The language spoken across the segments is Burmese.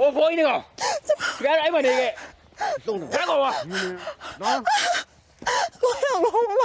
ဟိုဖိုးကြီးနေကောင်ဒီကအဲ့အဲ့မနေခဲ့ဆုံးတယ်ခါကောင်ပါနော်ကိုရကိုမ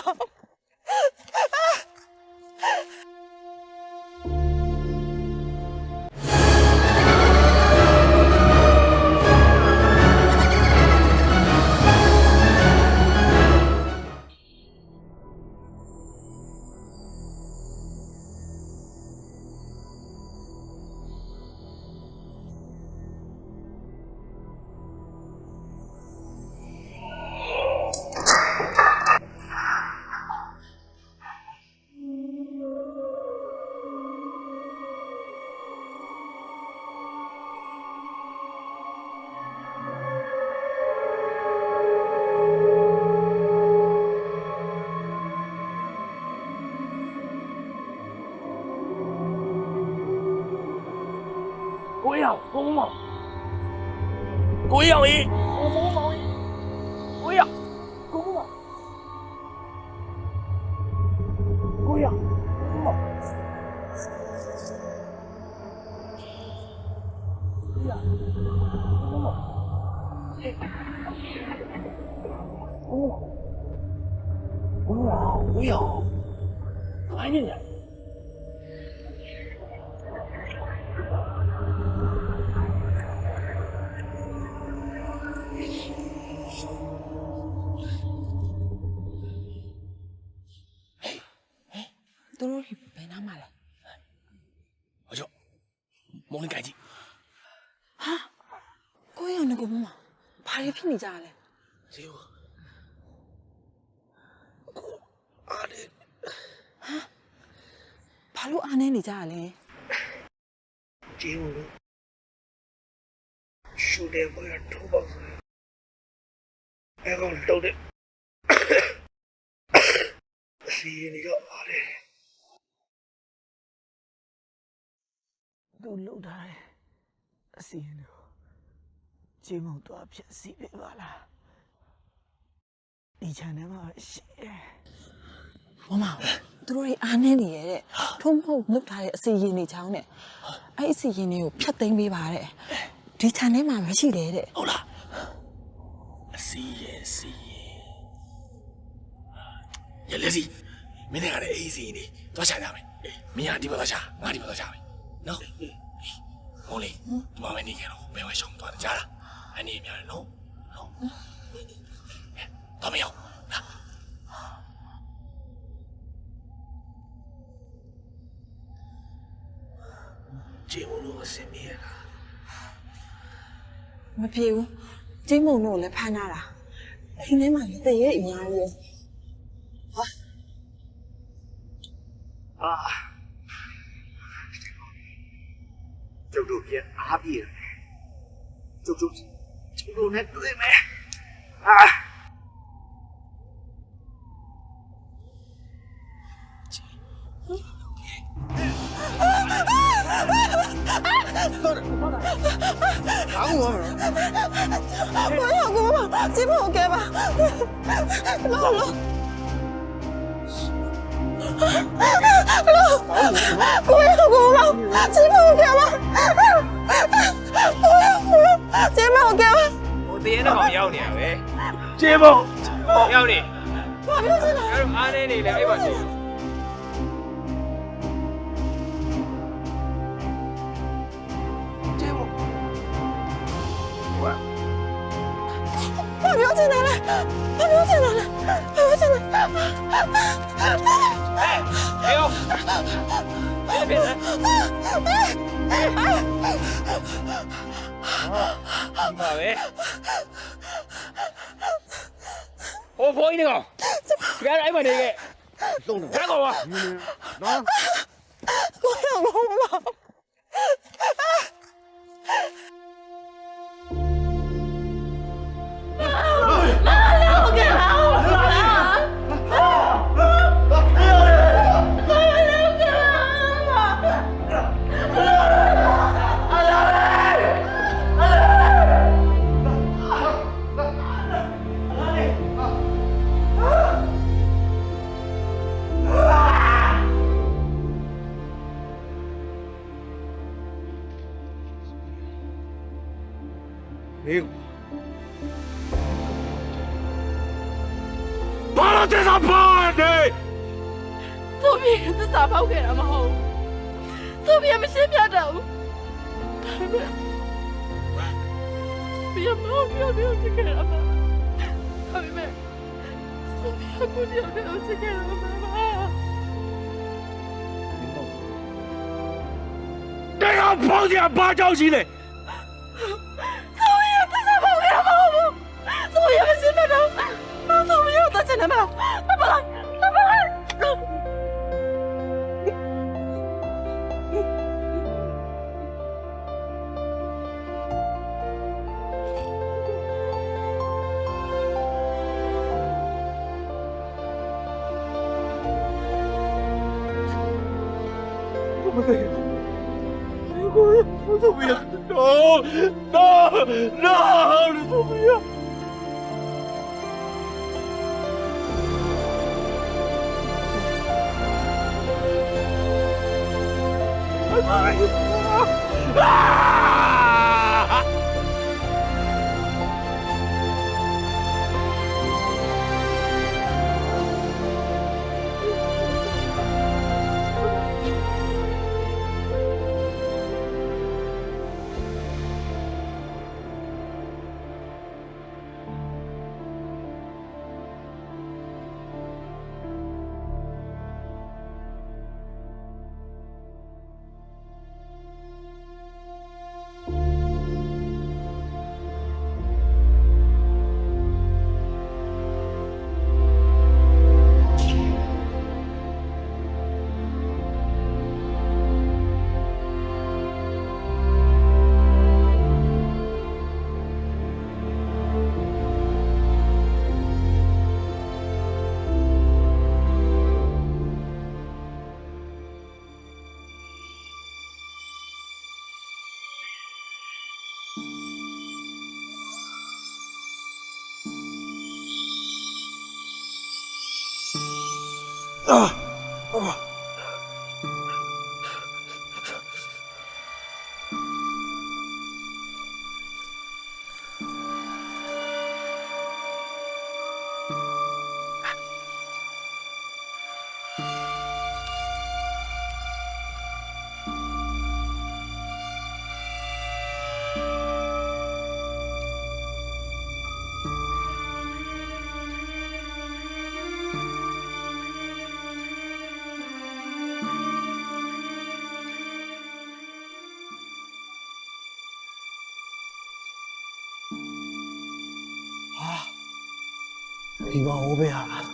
ကိုရောက်ကိုမောင်ကိုရောက်အေးကိုမောင်မောင်ကိုရောက်ကိုမောင်ကိုရောက်ကိုမောင်ကိုရောက်ဘာနေ နားမှာလဲဟောကျော်မုံလင်းကြိုက်ကြည့်ဟာကိုရောင်ငကူမမဘာတွေဖြစ်နေကြလဲဇေယောကိုအားနေဟာဘာလို့အားနေနေကြလဲဇေယောလို့ရှူတယ်ကိုရထိုးပါဆိုအဲကောင်တုတ်တယ်စီရင်ရပါတယ် သူလှုပ်ထားတဲ့အစီအစဉ်ကိုခြေမုံသွားဖြည့်စီးပေးပါလားဒီ channel မှာရှိတယ်မမသူတို့ရဲ့အားနည်းနေရတဲ့ထုံးမဟုတ်လုပ်ထားတဲ့အစီရင်တွေချောင်းနဲ့အဲ့အစီရင်တွေကိုဖျက်သိမ်းပေးပါတဲ့ဒီ channel မှာမရှိတယ်တဲ့ဟုတ်လားအစီရင်စီရင်ရလေစီမင်းတွေကလည်းအေးစီနေသွားချာကြမယ်မင်းကဒီဘက်သွားချာငါဒီဘက်သွားချာမယ် နော်ဟိုလေဒီမှာမနေခဲ့တော့ဘယ်ဝဲရှောင်းသွားကြလားအနေများတယ်နော်နော်တော်မရောဂျင်းမုံတို့အစင်မြဲလားမပြေဘူးဂျင်းမုံတို့လည်းဖမ်းလာတာအိမ်ထဲမှာလည်းတည့်ရဲ့အများကြီး ကျုပ်တို့ပြန်အားပြေတယ်ကျုပ်တို့ကျုပ်တို့နဲ့တွေ့မယ်အာကိုရကိုမကျင်းမုံကဲပါလောလော ကိုရကိုမကျင်းမုံကဲပါကိုရကျင်းမုံကဲပါဟိုတရေနဲ့ကောင်ရောက်နေရပဲကျေမလို့ရောက်နေဘာဖြစ်နေလဲငါတို့အားနေနေလေအဲ့ပါတည်းဘာပြောချင်တယ်လဲဘာပြောချင်တယ်လဲဘာပြောချင်တယ်ဟေးရောဘယ်ဖြစ်လဲ ဒီမှာပဲဟိုဖိုးကြီးနေကောင်ဒီကအဲ့မနေခဲ့ဆုံးတယ်ခါကောင်ပါနော်ကိုရကိုမ မင်းဘာလို့တက်စားပါနေသူ့ပြေသစ္စာဖောက်ခဲ့တာမဟုတ်ဘူးသူ့ပြေမရှင်းပြတတ်ဘူးဒါပေမဲ့ပြေမဟုတ်ပြောပြောချင်ခဲ့တာပါဒါပေမဲ့သူ့ပြေကိုပြောပြောချင်ခဲ့တာပါတရားဖောက်စရာဘာကြော ပြေကိုတတ်ချင်တယ်မလားဘာလဲဘာလဲ Sofía, no, no, no, Sofía. 妈啊 ဒီ မှာဟိုးပဲဟာလား။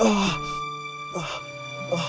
အာအာ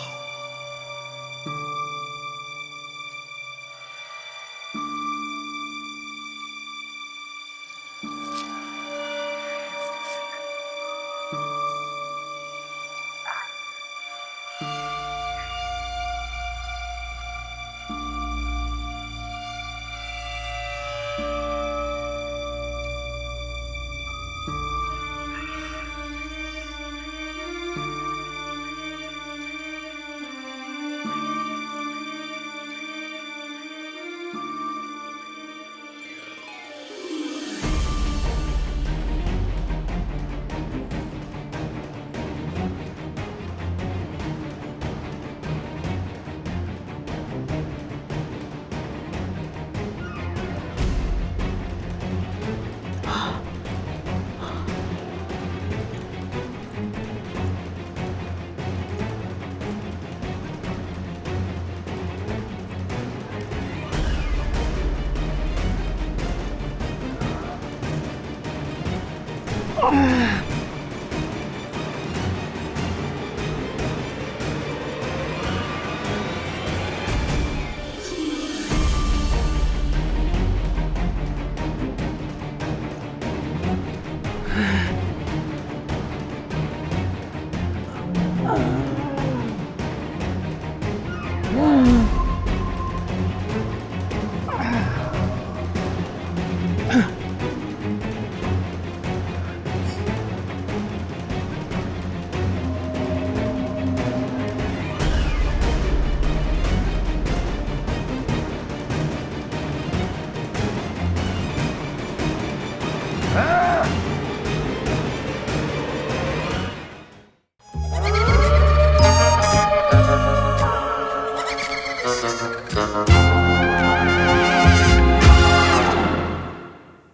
嗯